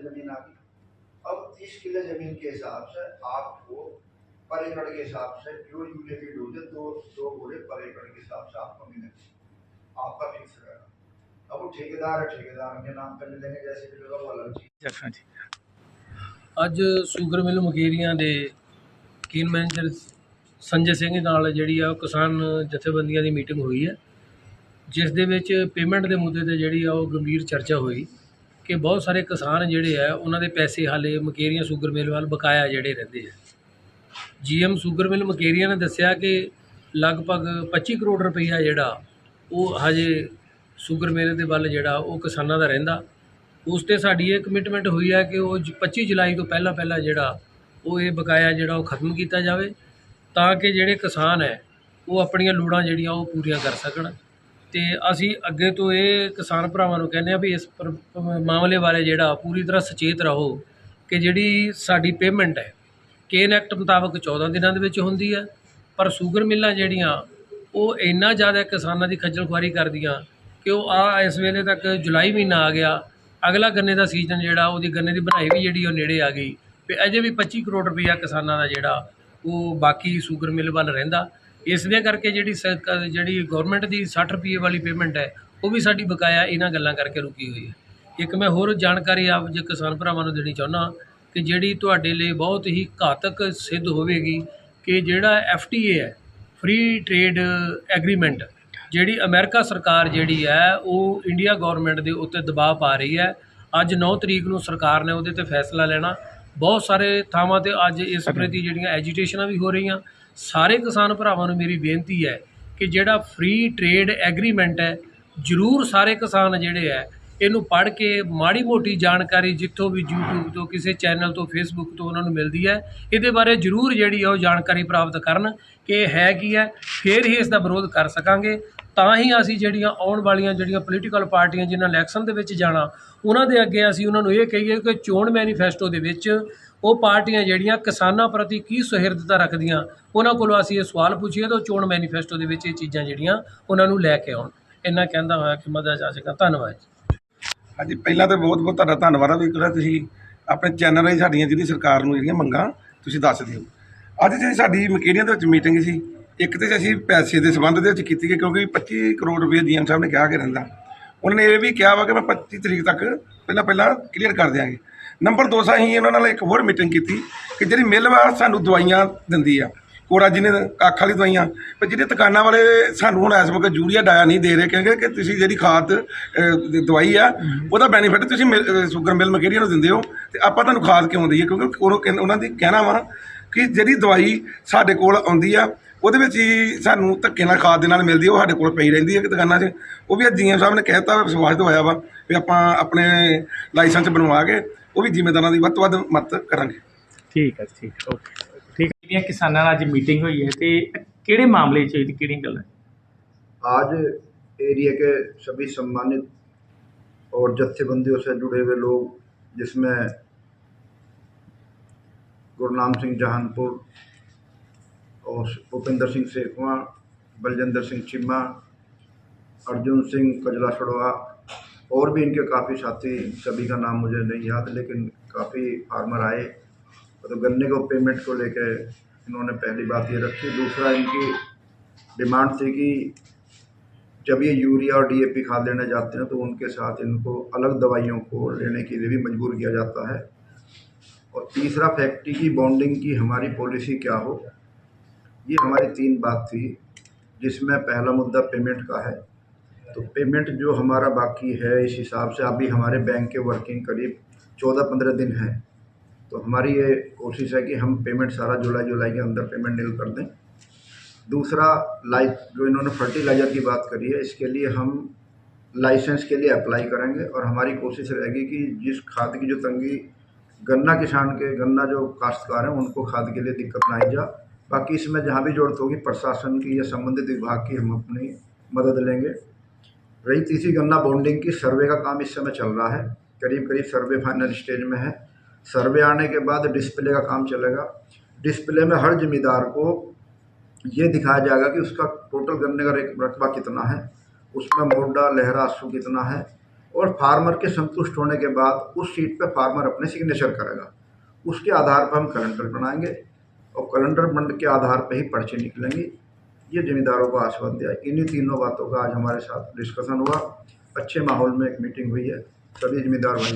ज़मीन आ गई। अब तीस किलो ज़मीन के हिसाब से आपको पर एकड़ के हिसाब से जो यूरिया की डोज है दो दो बोरे पर एकड़ के हिसाब से आपको मिलेंगे आपका फिक्स रहेगा अब वो ठेकेदार है ठेकेदार के नाम पे मिलेंगे जैसे मिलेगा वो अलग चीज ਅੱਛਾ ਜੀ ਅੱਜ ਸ਼ੂਗਰ ਮਿਲ ਮੁਕੇਰੀਆਂ ਦੇ ਕੀਨ ਮੈਨੇਜਰ ਸੰਜੇ ਸਿੰਘ ਨਾਲ ਜਿਹੜੀ ਆ ਉਹ ਕਿਸਾਨ ਜਥੇਬੰਦੀਆਂ ਦੀ ਮੀਟਿੰਗ ਹੋਈ ਹੈ ਜਿਸ ਦੇ ਵਿੱਚ ਪੇਮੈਂਟ ਦੇ ਮੁੱਦੇ ਤੇ ਜਿਹੜੀ ਆ ਉਹ ਗੰਭੀਰ ਚਰਚਾ ਹੋਈ ਕਿ ਬਹੁਤ ਸਾਰੇ ਕਿਸਾਨ ਜਿਹੜੇ ਆ ਉਹਨਾਂ ਦੇ ਪੈਸੇ ਹਾਲੇ ਮੁਕੇਰੀਆਂ ਸ਼ੂਗਰ ਮਿਲ ਵੱਲ ਬਕਾਇਆ ਜਿਹੜੇ ਰਹਿੰਦੇ ਆ ਜੀਐਮ ਸ਼ੂਗਰ ਮਿਲ ਮਕੇਰੀਆ ਨੇ ਦੱਸਿਆ ਕਿ ਲਗਭਗ 25 ਕਰੋੜ ਰੁਪਈਆ ਜਿਹੜਾ ਉਹ ਹਜੇ ਸ਼ੂਗਰ ਮਿਲ ਦੇ ਵੱਲ ਜਿਹੜਾ ਉਹ ਕਿਸਾਨਾਂ ਦਾ ਰਹਿੰਦਾ। ਉਸ ਤੇ ਸਾਡੀ ਇਹ ਕਮਿਟਮੈਂਟ ਹੋਈ ਹੈ ਕਿ ਉਹ ਜ- 25 ਜੁਲਾਈ ਤੋਂ ਪਹਿਲਾਂ ਪਹਿਲਾਂ ਜਿਹੜਾ ਉਹ ਇਹ ਬਕਾਇਆ ਜਿਹੜਾ ਉਹ ਖਤਮ ਕੀਤਾ ਜਾਵੇ ਤਾਂ ਕਿ ਜਿਹੜੇ ਕਿਸਾਨ ਹੈ ਉਹ ਆਪਣੀਆਂ ਲੋੜਾਂ ਜਿਹੜੀਆਂ ਉਹ ਪੂਰੀਆਂ ਕਰ ਸਕਣ। ਤੇ ਅਸੀਂ ਅੱਗੇ ਤੋਂ ਇਹ ਕਿਸਾਨ ਭਰਾਵਾਂ ਨੂੰ ਕਹਿੰਦੇ ਆ ਵੀ ਇਸ ਮਾਮਲੇ ਬਾਰੇ ਜਿਹੜਾ ਪੂਰੀ ਤਰ੍ਹਾਂ ਸੁਚੇਤ ਰਹੋ ਕਿ ਜਿਹੜੀ ਸਾਡੀ ਪੇਮੈਂਟ ਹੈ ਕੇਨ ਐਕਟ ਮੁਤਾਬਕ 14 ਦਿਨਾਂ ਦੇ ਵਿੱਚ ਹੁੰਦੀ ਹੈ। ਪਰ ਸ਼ੂਗਰ ਮਿੱਲਾਂ ਜਿਹੜੀਆਂ, ਉਹ ਇੰਨਾ ਜ਼ਿਆਦਾ ਕਿਸਾਨਾਂ ਦੀ ਖੱਜਲ ਖੁਆਰੀ ਕਰਦੀਆਂ ਕਿ ਉਹ ਆ ਇਸ ਵੇਲੇ ਤੱਕ ਜੁਲਾਈ ਮਹੀਨਾ ਆ ਗਿਆ। ਅਗਲਾ ਗੰਨੇ ਦਾ ਸੀਜ਼ਨ ਜਿਹੜਾ, ਉਹਦੀ ਗੰਨੇ ਦੀ ਬਣਾਈ ਵੀ ਜਿਹੜੀ ਉਹ ਨੇੜੇ ਆ ਗਈ। ਤੇ ਅਜੇ ਵੀ 25 ਕਰੋੜ ਰੁਪਈਆ ਕਿਸਾਨਾਂ ਦਾ ਜਿਹੜਾ, ਉਹ ਬਾਕੀ ਸ਼ੂਗਰ ਮਿੱਲ ਵੱਲ ਰਹਿੰਦਾ। ਇਸ ਦੇ ਕਰਕੇ ਜਿਹੜੀ ਸਰਕ- ਜਿਹੜੀ ਗਵਰਨਮੈਂਟ ਦੀ 60 ਰੁਪਏ ਵਾਲੀ ਪੇਮੈਂਟ ਹੈ, ਉਹ ਵੀ ਸਾਡੀ ਬਕਾਇਆ ਇਹਨਾਂ ਗੱਲਾਂ ਕਰਕੇ ਰੁਕੀ ਹੋਈ ਹੈ। ਇੱਕ ਮੈਂ ਹੋਰ ਜਾਣਕਾਰੀ ਆਪ ਜੇ ਕਿਸਾਨ ਭਰਾਵਾਂ ਨੂੰ ਦੇਣੀ ਚਾਹੁੰਦਾ ਕਿ ਜਿਹੜੀ ਤੁਹਾਡੇ ਲਈ ਬਹੁਤ ਹੀ ਘਾਤਕ ਸਿੱਧ ਹੋਵੇਗੀ ਕਿ ਜਿਹੜਾ ਐਫਟੀਏ ਹੈ ਫ੍ਰੀ ਟ੍ਰੇਡ ਐਗਰੀਮੈਂਟ ਜਿਹੜੀ ਅਮਰੀਕਾ ਸਰਕਾਰ ਜਿਹੜੀ ਹੈ ਉਹ ਇੰਡੀਆ ਗਵਰਨਮੈਂਟ ਦੇ ਉੱਤੇ ਦਬਾਅ ਪਾ ਰਹੀ ਹੈ। ਅੱਜ 9 ਤਰੀਕ ਨੂੰ ਸਰਕਾਰ ਨੇ ਉਹਦੇ ਤੇ ਫੈਸਲਾ ਲੈਣਾ। ਬਹੁਤ ਸਾਰੇ ਥਾਵਾਂ ਤੇ ਅੱਜ ਇਸ ਪ੍ਰਤੀ ਜਿਹੜੀਆਂ ਐਜੀਟੇਸ਼ਨਾਂ ਵੀ ਹੋ ਰਹੀਆਂ। ਸਾਰੇ ਕਿਸਾਨ ਭਰਾਵਾਂ ਨੂੰ ਮੇਰੀ ਬੇਨਤੀ ਹੈ ਕਿ ਜਿਹੜਾ ਫ੍ਰੀ ਟ੍ਰੇਡ ਐਗਰੀਮੈਂਟ ਹੈ ਜ਼ਰੂਰ ਸਾਰੇ ਕਿਸਾਨ ਜਿਹੜੇ ਹੈ ਇਹਨੂੰ ਪੜ੍ਹ ਕੇ ਮਾੜੀ ਮੋਟੀ ਜਾਣਕਾਰੀ ਜਿੱਥੋਂ ਵੀ YouTube ਤੋਂ, ਕਿਸੇ ਚੈਨਲ ਤੋਂ, Facebook ਤੋਂ ਉਹਨਾਂ ਨੂੰ ਮਿਲਦੀ ਹੈ। ਇਹਦੇ ਬਾਰੇ ਜ਼ਰੂਰ ਜਿਹੜੀ ਆ ਉਹ ਜਾਣਕਾਰੀ ਪ੍ਰਾਪਤ ਕਰਨ ਕਿ ਇਹ ਹੈ ਕੀ ਹੈ, ਫਿਰ ਹੀ ਇਸ ਦਾ ਵਿਰੋਧ ਕਰ ਸਕਾਂਗੇ। ਤਾਂ ਹੀ ਅਸੀਂ ਜਿਹੜੀਆਂ ਆਉਣ ਵਾਲੀਆਂ ਜਿਹੜੀਆਂ ਪੋਲੀਟੀਕਲ ਪਾਰਟੀਆਂ ਜਿਨ੍ਹਾਂ ਇਲੈਕਸ਼ਨ ਦੇ ਵਿੱਚ ਜਾਣਾ, ਉਹਨਾਂ ਦੇ ਅੱਗੇ ਅਸੀਂ ਉਹਨਾਂ ਨੂੰ ਇਹ ਕਹੀਏ ਕਿ ਚੋਣ ਮੈਨੀਫੈਸਟੋ ਦੇ ਵਿੱਚ ਉਹ ਪਾਰਟੀਆਂ ਜਿਹੜੀਆਂ ਕਿਸਾਨਾਂ ਪ੍ਰਤੀ ਕੀ ਸੁਹਿਰਦਤਾ ਰੱਖਦੀਆਂ, ਉਹਨਾਂ ਕੋਲੋਂ ਅਸੀਂ ਇਹ ਸਵਾਲ ਪੁੱਛੀਏ ਤਾਂ ਉਹ ਚੋਣ ਮੈਨੀਫੈਸਟੋ ਦੇ ਵਿੱਚ ਇਹ ਚੀਜ਼ਾਂ ਜਿਹੜੀਆਂ ਉਹਨਾਂ ਨੂੰ ਲੈ ਕੇ ਆਉਣ। ਇੰਨਾ ਕਹਿੰਦਾ ਹੋਇਆ ਕਿ ਮਦਾ ਜਾ ਸਕਾਂ। ਧੰਨਵਾਦ ਜੀ। ਹਾਂਜੀ, ਪਹਿਲਾਂ ਤਾਂ ਬਹੁਤ ਬਹੁਤ ਤੁਹਾਡਾ ਧੰਨਵਾਦ ਆ ਵੀ ਜਿਹੜਾ ਤੁਸੀਂ ਆਪਣੇ ਚੈਨਲ ਰਾਹੀਂ ਸਾਡੀਆਂ ਜਿਹੜੀ ਸਰਕਾਰ ਨੂੰ ਜਿਹੜੀਆਂ ਮੰਗਾਂ, ਤੁਸੀਂ ਦੱਸ ਦਿਓ। ਅੱਜ ਜਿਹੜੀ ਸਾਡੀ ਮਕੇਰੀਆਂ ਦੇ ਵਿੱਚ ਮੀਟਿੰਗ ਸੀ, ਇੱਕ ਤੇ ਅਸੀਂ ਪੈਸੇ ਦੇ ਸੰਬੰਧ ਦੇ ਵਿੱਚ ਕੀਤੀ ਗਈ, ਕਿਉਂਕਿ 25 ਕਰੋੜ ਰੁਪਏ ਜੀਐਮ ਸਾਹਿਬ ਨੇ ਕਿਹਾ ਕਿ ਰਹਿੰਦਾ। ਉਹਨਾਂ ਨੇ ਇਹ ਵੀ ਕਿਹਾ ਵਾ ਕਿ ਮੈਂ 25 ਤਰੀਕ ਤੱਕ ਪਹਿਲਾਂ ਪਹਿਲਾਂ ਕਲੀਅਰ ਕਰ ਦਿਆਂਗੇ। ਨੰਬਰ 2 ਅਸੀਂ ਉਹਨਾਂ ਨਾਲ ਇੱਕ ਹੋਰ ਮੀਟਿੰਗ ਕੀਤੀ ਕਿ ਜਿਹੜੀ ਮਿਲ ਵਾ ਸਾਨੂੰ ਦਵਾਈਆਂ ਦਿੰਦੀ ਆ। ਕੋੜਾ ਕੱਖ ਵਾਲੀ ਦਵਾਈਆਂ। ਪਰ ਜਿਹੜੇ ਦੁਕਾਨਾਂ ਵਾਲੇ ਸਾਨੂੰ ਹੁਣ ਇਸ ਵਕਤ ਯੂਰੀਆ ਡਾਇਆ ਨਹੀਂ ਦੇ ਰਹੇ ਕਹਿੰਦੇ ਕਿ ਤੁਸੀਂ ਜਿਹੜੀ ਖਾਦ ਅਹ, ਦਵਾਈ ਆ ਉਹਦਾ ਬੈਨੀਫਿਟ ਤੁਸੀਂ ਮਿਲ- ਅਹ, ਸ਼ੂਗਰ ਮਿਲ ਮਕੇਰੀਆ ਨੂੰ ਦਿੰਦੇ ਹੋ ਤੇ ਆਪਾਂ ਤੁਹਾਨੂੰ ਖਾਦ ਕਿਉਂ ਦਈਏ? ਕਿਉਂਕਿ ਉਹ ਕਹਿੰ- ਉਹਨਾਂ ਦੀ ਕਹਿਣਾ ਵਾ ਕਿ ਜਿਹੜੀ ਦਵਾਈ ਸਾਡੇ ਕੋਲ ਆਉਂਦੀ ਆ ਉਹਦੇ ਵਿੱਚ ਹੀ ਸਾਨੂੰ ਧੱਕੇ ਨਾਲ ਖਾਦ ਦੇ ਨਾਲ ਮਿਲਦੀ ਆ ਉਹ ਸਾਡੇ ਕੋਲ ਪਈ ਰਹਿੰਦੀ ਹੈ ਕਿ ਦੁਕਾਨਾਂ 'ਚ। ਉਹ ਵੀ ਅੱਜ ਜੀਐਮ ਸਾਹਿਬ ਨੇ ਕਹਿਤਾ ਵਿਸ਼ਵਾਸ ਦਵਾਇਆ ਵਾ ਵੀ ਆਪਾਂ ਆਪਣੇ ਲਾਇਸੈਂਸ ਬਣਵਾ ਕੇ ਉਹ ਵੀ ਜ਼ਿੰਮੇਦਾਰਾਂ ਦੀ ਵੱਧ ਤੋਂ ਵੱਧ ਮਦਦ ਕਰਾਂਗੇ। ਠੀਕ ਹੈ ਠੀਕ ਹੈ, ਓਕੇ। ਜਿਹੜੀਆਂ ਕਿਸਾਨਾਂ ਨਾਲ ਅੱਜ ਮੀਟਿੰਗ ਹੋਈ ਹੈ ਤੇ ਕਿਹੜੇ ਮਾਮਲੇ 'ਚ ਹੋਈ ਤੇ ਕਿਹੜੀ ਗੱਲ ਹੈ आज एरिया के सभी सम्मानित और जत्थेबंदियों से जुड़े हुए लोग जिसमें गुरनाम सिंह जहानपुर और भूपेंद्र सिंह सेखवा बलजिंदर सिंह चिम्मा अर्जुन सिंह कजला सड़वा और भी इनके काफ़ी साथी सभी का नाम मुझे नहीं याद लेकिन काफ़ी फार्मर आए तो गन्ने को पेमेंट को लेकर इन्होंने पहली बात ये रखी। दूसरा, इनकी डिमांड थी कि जब ये यूरिया और डीएपी खाद लेने जाते हैं तो उनके साथ इनको अलग दवाइयों को लेने के लिए भी मजबूर किया जाता है। और तीसरा फैक्ट्री की बॉन्डिंग की हमारी पॉलिसी क्या हो? ये हमारी तीन बात थी, जिसमें पहला मुद्दा पेमेंट का है। तो पेमेंट जो हमारा बाकी है, इस हिसाब से अभी हमारे बैंक के वर्किंग करीब चौदह पंद्रह दिन है। तो हमारी ये कोशिश है कि हम पेमेंट सारा जुलाई जुलाई के अंदर पेमेंट नील कर दें। दूसरा लाइफ जो इन्होंने फर्टिलाइज़र की बात करी है, इसके लिए हम लाइसेंस के लिए अप्लाई करेंगे और हमारी कोशिश रहेगी कि जिस खाद की जो तंगी गन्ना किसान के, गन्ना जो काश्तकार हैं, उनको खाद के लिए दिक्कत ना आई जा। बाकी इसमें जहाँ भी ज़रूरत होगी, प्रशासन की या संबंधित विभाग की हम अपनी मदद लेंगे। रही तीसरी, गन्ना बॉन्डिंग की सर्वे का काम इस समय चल रहा है। करीब करीब सर्वे फाइनल स्टेज में है। सर्वे आने के बाद डिस्प्ले का काम चलेगा। डिस्प्ले में हर जमींदार को ये दिखाया जाएगा कि उसका टोटल गन्ने का रकबा कितना है, उसमें मोडा लहरा, आँसू कितना है और फार्मर के संतुष्ट होने के बाद उस सीट पर फार्मर अपने सिग्नेचर करेगा। उसके आधार पर हम कैलेंडर बनाएँगे और कैलेंडर बन के आधार पर ही पर्ची निकलेंगी। ये जमींदारों को आश्वासन दिया। इन्हीं तीनों बातों का आज हमारे साथ डिस्कशन हुआ। अच्छे माहौल में एक मीटिंग हुई है। सभी जमींदार भाई